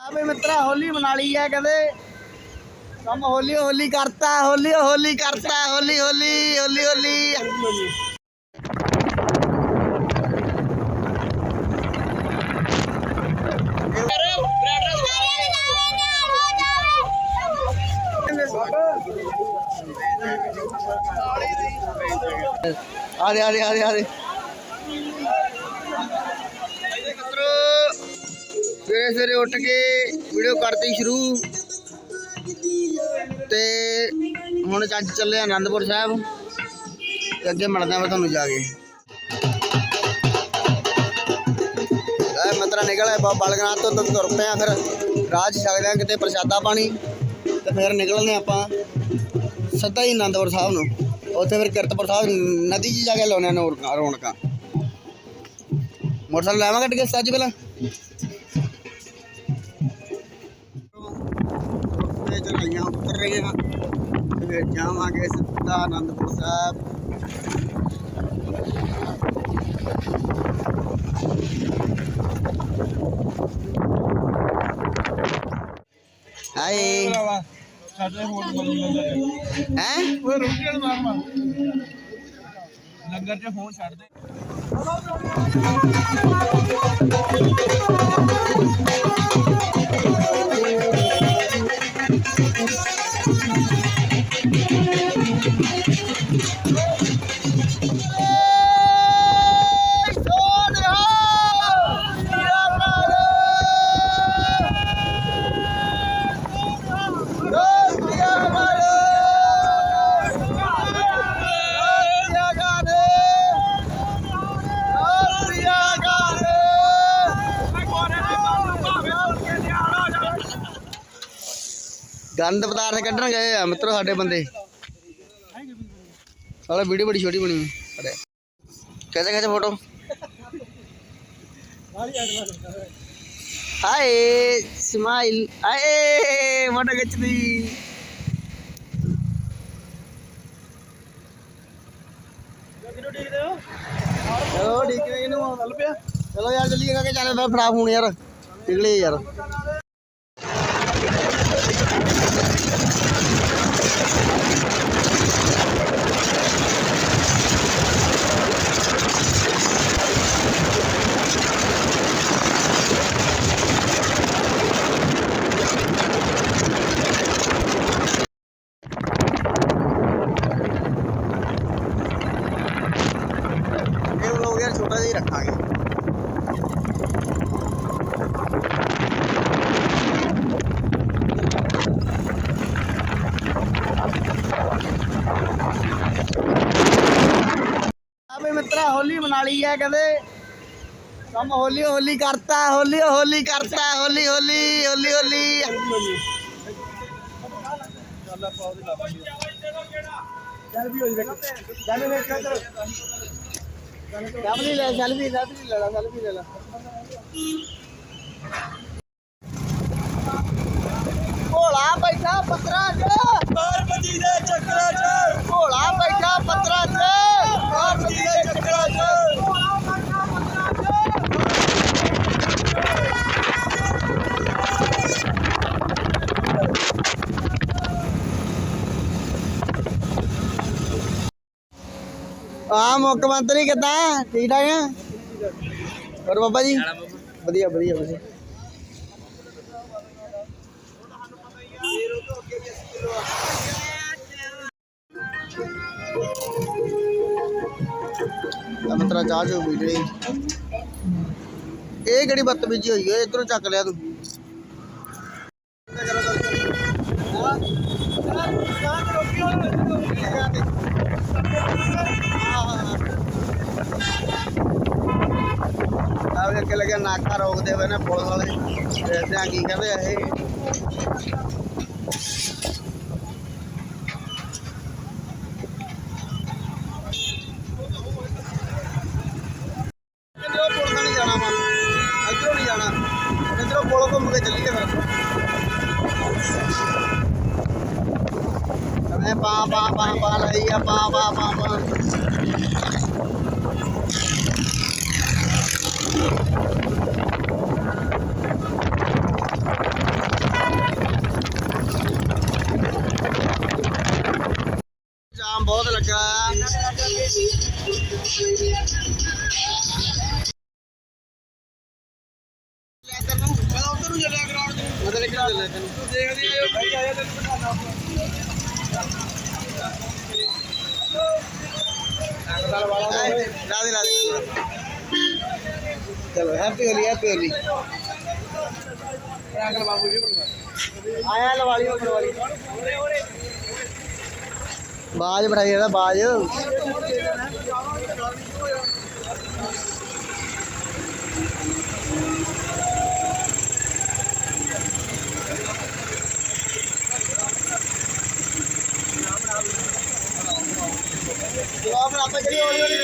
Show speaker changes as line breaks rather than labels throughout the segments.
ਆਵੇ ਮਿੱਤਰਾ, ਹੋਲੀ ਮਨਾ ਲਈ ਹੈ ਕਹਿੰਦੇ ਕੰਮ ਹੋਲੀ ਹੋਲੀ ਕਰਤਾ, ਹੋਲੀ ਹੋਲੀ ਕਰਤਾ, ਹੋਲੀ ਹੋਲੀ ਹੋਲੀ ਹੋਲੀ। ਆ ਦੇ ਆ ਦੇ ਆ ਦੇ। ਸਵੇਰੇ ਸਵੇਰੇ ਉੱਠ ਕੇ ਵੀਡੀਓ ਕਰਤੀ ਸ਼ੁਰੂ। ਤੇ ਹੁਣ ਅੱਜ ਚੱਲੇ ਆ ਆਨੰਦਪੁਰ ਸਾਹਿਬ। ਤੇ ਅੱਗੇ ਮਿਲਦਾ ਮੈਂ ਤੁਹਾਨੂੰ ਜਾ ਕੇ। ਇਹ ਮਤਰਾ ਨਿਕਲ ਆਇਆ ਬਾਬਾ ਤੋਂ ਤੁਰ ਪਿਆ ਫਿਰ। ਰਾਹ 'ਚ ਛਕਦੇ ਆ ਕਿਤੇ ਪ੍ਰਸ਼ਾਦਾ ਪਾਣੀ। ਤੇ ਫਿਰ ਨਿਕਲਨੇ ਆਪਾਂ ਸਦਾ ਹੀ ਆਨੰਦਪੁਰ ਸਾਹਿਬ ਨੂੰ। ਉੱਥੇ ਫਿਰ ਕਿਰਤਪੁਰ ਸਾਹਿਬ ਨਦੀ 'ਚ ਜਾ ਕੇ ਲਾਉਣੇ ਆ ਨੌਰਕਾਂ- ਰੌਣਕਾਂ। ਮੋਟਰਸਾਈਕਲ ਲਾਵਾਂ ਕੱਢ ਕੇ ਸੱਜ ਪਹਿਲਾਂ? ਤੇ ਚਲਾਈਆਂ ਉੱਤਰ ਰਹੇ ਹਾਂ ਤੇ ਫਿਰ ਜਾਵਾਂਗੇ ਸਿੱਧਾ ਆਨੰਦਪੁਰ ਸਾਹਿਬ ਹਾਏ
ਸਾਡੇ ਹੋਰ ਬੋਲੀ ਲੰਗਰ ਚ
ਹੈ
ਓਏ ਰੋਟੀ ਵਾਲਾ ਮਾਰ ਮਾਰ ਲੰਗਰ ਚ ਫੋਨ ਛੱਡ ਦੇ
ਗੰਦ ਪਦਾਰਥ ਕੱਢਣ ਗਏ ਆ, ਮਿੱਤਰੋ, ਸਾਡੇ ਬੰਦੇ। ਸਾਲਾ ਵੀਡੀਓ ਬੜੀ ਛੋਟੀ ਬਣੀ ਅਰੇ। ਕੈਸੇ ਕੈਸੇ ਫੋਟੋ ਹਾਏ ਸਮਾਈਲ ਆਏ ਫੋਟੋ ਖਿੱਚਦੀ। ਕਿਹਨੂੰ ਦੇਖਦੇ ਹੋ ਚਲੋ, ਠੀਕ ਹੈ, ਇਹਨੂੰ ਆਉਂਦਾ ਲੱਭਿਆ ਚਲੋ ਯਾਰ ਜਲਦੀ ਕਰਕੇ ਚੱਲ ਫਿਰ, ਫੜਾ ਫੋਨ ਯਾਰ। ਨਿਕਲੇ ਯਾਰ। ਛੋਟਾ ਜਿਹਾ ਹੀ ਰੱਖਾਂਗੇ। ਆਵੇ ਮਿੱਤਰਾ ਹੋਲੀ ਮਨਾ ਲਈ ਹੈ ਕਹਿੰਦੇ ਕੰਮ ਹੋਲੀ ਹੋਲੀ ਕਰਤਾ ਹੋਲੀ ਹੋਲੀ ਕਰਤਾ ਹੋਲੀ ਹੋਲੀ ਹੋਲੀ ਹੋਲੀ। ਸੈਲਫੀ ਲੈ ਸੈਲਫੀ ਸੈਲਫੀ ਲੈ ਲਾ ਸੈਲਫੀ ਲੈ ਲਾ ਭੋਲਾ ਬੈਠਾ ਪੱਤਰਾਂ 'ਚ
ਪਾਰਵਤੀ ਦੇ ਚੱਕਰਾਂ ਚ
ਭੋਲਾ ਬੈਠਾ ਪੱਤਰਾਂ 'ਚ
ਪਾਰਵਤੀ ਦੇ ਚੱਕਰਾਂ ਚ
ਹਾਂ ਮੁੱਖ ਮੰਤਰੀ ਕਿੱਦਾਂ? ਠੀਕ ਠਾਕ ਆ? ਹੋਰ ਬਾਬਾ ਜੀ? ਵਧੀਆ ਵਧੀਆ ਵਧੀਆ। ਮਤਰਾ, ਚਾਹ ਚੋ ਵੀ ਇਹ ਕਿਹੜੀ ਬਦਤਮੀਜੀ ਹੋਈ ਓਏ? ਇਧਰੋਂ ਚੱਕ ਲਿਆ ਤੂੰ ਆ ਵੇ ਅੱਗੇ ਲੱਗਿਆ ਨਾਕਾ ਰੋਕਦੇ ਹੋਏ ਨੇ ਪੁਲਿਸ ਵਾਲੇ। ਦੇਖਦੇ ਆ ਕੀ ਕਹਿੰਦੇ ਆ ਇਹ? ਜਾਣਾ ਮਨ ਇਧਰੋਂ ਨਹੀਂ ਜਾਣਾ। ਇਧਰੋਂ ਪੁਲ ਘੁੰਮ ਕੇ ਚੱਲੀਏ ਫਿਰ। ਅਰੇ ਪਾ ਪਾ ਪਾ ਪਾ, ਲਈ ਆ, ਪਾ ਪਾ ਪਾ ਪਾ।
ਦੇਖਦੇ ਆਇਓ ਭਾਈ ਆਇਆ ਤੈਨੂੰ ਬਿਠਾਣਾ
ਲਾ ਦੇ ਲਾ ਦੇ ਚਲੋ happy Holi happy Holi
uncle ਬਾਬੂ ਜੀ
ਆਇਆ ਲਵਾਲੀ ਉਹ ਲਵਾਲੀ ਬਾਜ ਬੜਾਈ ਇਹਦਾ ਬਾਜ। ਜਵਾਬ ਆਪਾਂ ਜਿਹੜੀ ਹੌਲੀ ਹੌਲੀ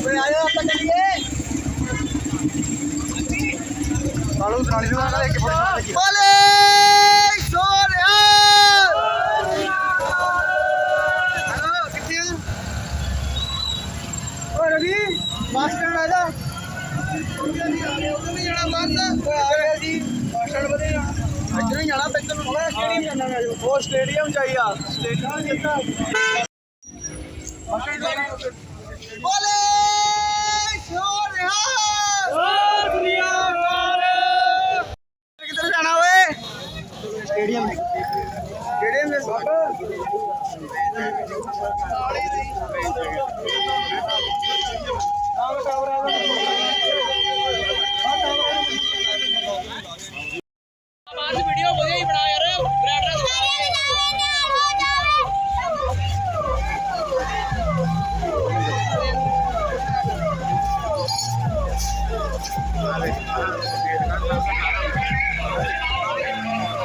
ਓਏ ਆਇਓ ਆਪਾਂ ਚੱਲੀਏ
ਬਾਲੂ ਨੂੰ ਆਣਾ ਇੱਕ ਫੋਟੋ
ਬੋਲੇ ਸੋਨਿਆ
ਹੈਲੋ ਕਿੱਥੇ ਆ ਓ ਰਵੀ ਮਾਸਟਰ ਆ ਜਾ ਉਧਰ ਨਹੀਂ ਜਾਣਾ ਬੰਦ ਓਏ ਆ ਗਿਆ ਜੀ ਮਾਸਟਰ ਬਦੇ ਜਾਣਾ ਇੱਧਰ ਹੀ ਜਾਣਾ ਪਿੱਛੇ ਨੂੰ ਥੋੜਾ ਸਟੇਡੀਅਮ ਜਾਣਾ ਹੈ ਉਹ ਸਟੇਡੀਅਮ ਚਾਹੀਦਾ ਸਟੇਡੀਅਮ ਜਿੱਤਾ
ਬੋਲੇ ਸੋਨਿਆ
ਦੁਨੀਆ ਵਾਲੇ
ਕਿੱਧਰ ਜਾਣਾ ਓਏ?
ਸਟੇਡੀਅਮ ਸਟੇਡੀਅਮ ਦੇ
ਵੀਡੀਓ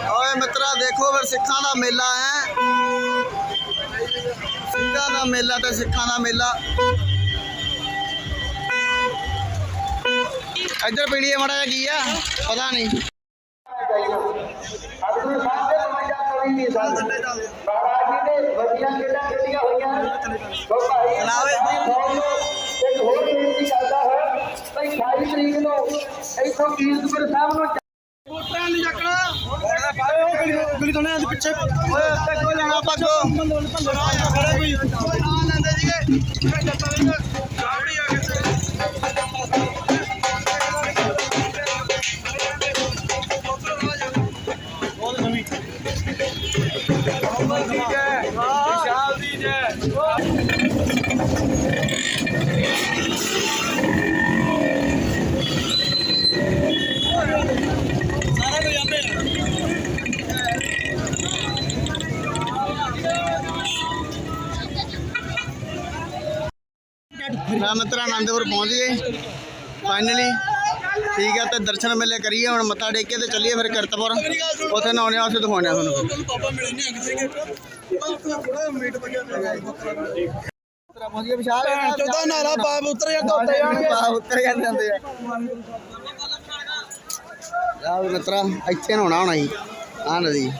ਓਏ ਮਿੱਤਰਾ ਦੇਖੋ ਫਿਰ ਸਿੱਖਾਂ ਦਾ ਮੇਲਾ ਹੈ ਸਿੰਘਾਂ ਦਾ ਮੇਲਾ ਤੇ ਸਿੱਖਾਂ ਦਾ ਮੇਲਾ ਇੱਧਰ ਪੀੜੀਏ ਮੜਾ ਜਿਹਾ ਕੀ ਆ ਪਤਾ ਨਹੀਂ
ਅਗਲੇ ਸਾਹਮਣੇ ਪੰਜਾ ਕੋਈ ਨਹੀਂ ਸਨ ਮਹਾਰਾਜ ਜੀ ਨੇ ਵਧੀਆ ਖੇਡਾਂ ਖੇਡੀਆਂ ਹੋਈਆਂ ਸੋ ਭਾਈ
ਚਲਾਵੇ।
ਇੱਕ ਹੋਰ ਬੇਨਤੀ ਕਰਦਾ ਹੈ ਭਈ 28 ਤਰੀਕ ਨੂੰ ਇੱਥੋਂ ਕੀਰਤਪੁਰ ਸਾਹਿਬ ਨੂੰ
ਮੋਟਰਾਂ ਨਹੀਂ ਉਹ ਗਲੀ ਤੋਂ ਨੇ ਪਿੱਛੇ।
ਓਏ ਕੋਈ ਲੈਣਾ ਪੱਗੋ
ਖੜੇ ਕੋਈ ਆ ਲੈਂਦੇ ਸੀਗੇ ਜੱਟਾਂ ਦੇ ਗਾੜੀ ਆ ਕੇ ਵਿਸ਼ਾਲ ਦੀ ਜੈ।
ਨਾ ਮਿੱਤਰਾ ਆਨੰਦਪੁਰ ਪਹੁੰਚ ਗਏ। ਫਾਈਨਲੀ ਠੀਕ ਹੈ ਤੇ ਦਰਸ਼ਨ ਮੇਲੇ ਕਰੀਏ ਹੁਣ ਮੱਥਾ ਟੇਕ ਕੇ ਤੇ ਚੱਲੀਏ ਫਿਰ ਕਰਤਪੁਰ। ਉੱਥੇ ਨਹਾਉਣੇ ਉੱਥੇ ਦਿਖਾਉਣੇ ਆ ਤੁਹਾਨੂੰ। ਪਹੁੰਚ ਗਏ ਵਿਸ਼ਾਲ
ਚੌਦਾ ਨਾਲਾ ਪਾਪ ਉਤਰ ਜਾ ਉੱਤੇ ਜਾਣਗੇ।
ਪਾ ਉੱਤਰ ਜਾਂਦੇ ਹੁੰਦੇ ਆ। ਯਾਰ ਮਿੱਤਰਾ ਇੱਥੇ ਨਹਾਉਣਾ ਹੋਣਾ ਜੀ। ਆ ਨਦੀ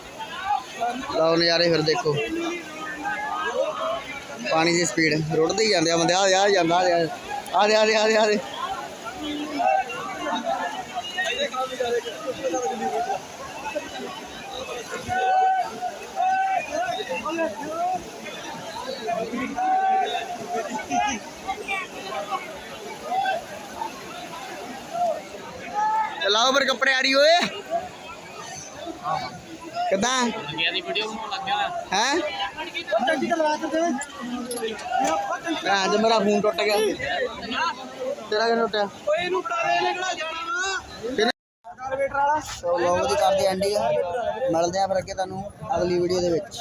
ਲਓ ਨਜ਼ਾਰੇ ਫਿਰ ਦੇਖੋ। ਪਾਣੀ ਦੀ ਸਪੀਡ ਰੁੜਦੇ ਹੀ ਜਾਂਦੇ ਆ, ਬੰਦੇ ਆ ਆ ਜਾਂਦਾ, ਆ ਆ ਦੇ ਆ ਦੇ ਆ ਦੇ ਆ ਦੇ ਤੇ ਫਿਰ ਕੱਪੜੇ ਆੜੀ ਓਏ। ਕਿਦਾਂ
ਲੱਗਿਆ ਦੀ ਵੀਡੀਓ ਬਣਾਉਣ ਲੱਗਿਆ
ਹੈ ਅੱਜ ਮੇਰਾ ਫੋਨ ਟੁੱਟ ਗਿਆ। ਤੇਰਾ ਕਿਵੇਂ ਟੁੱਟਿਆ?
ਓਏ ਇਹਨੂੰ ਦੇ ਨਿਕਲਾ ਜਾਣਾ ਵਾ
ਸੋ ਲੋਗ ਦੀ ਕਰਦੇ ਐਂਡੀ ਮਿਲਦੇ ਆ ਫਿਰ ਅੱਗੇ ਤੁਹਾਨੂੰ ਅਗਲੀ ਵੀਡੀਓ ਦੇ ਵਿੱਚ।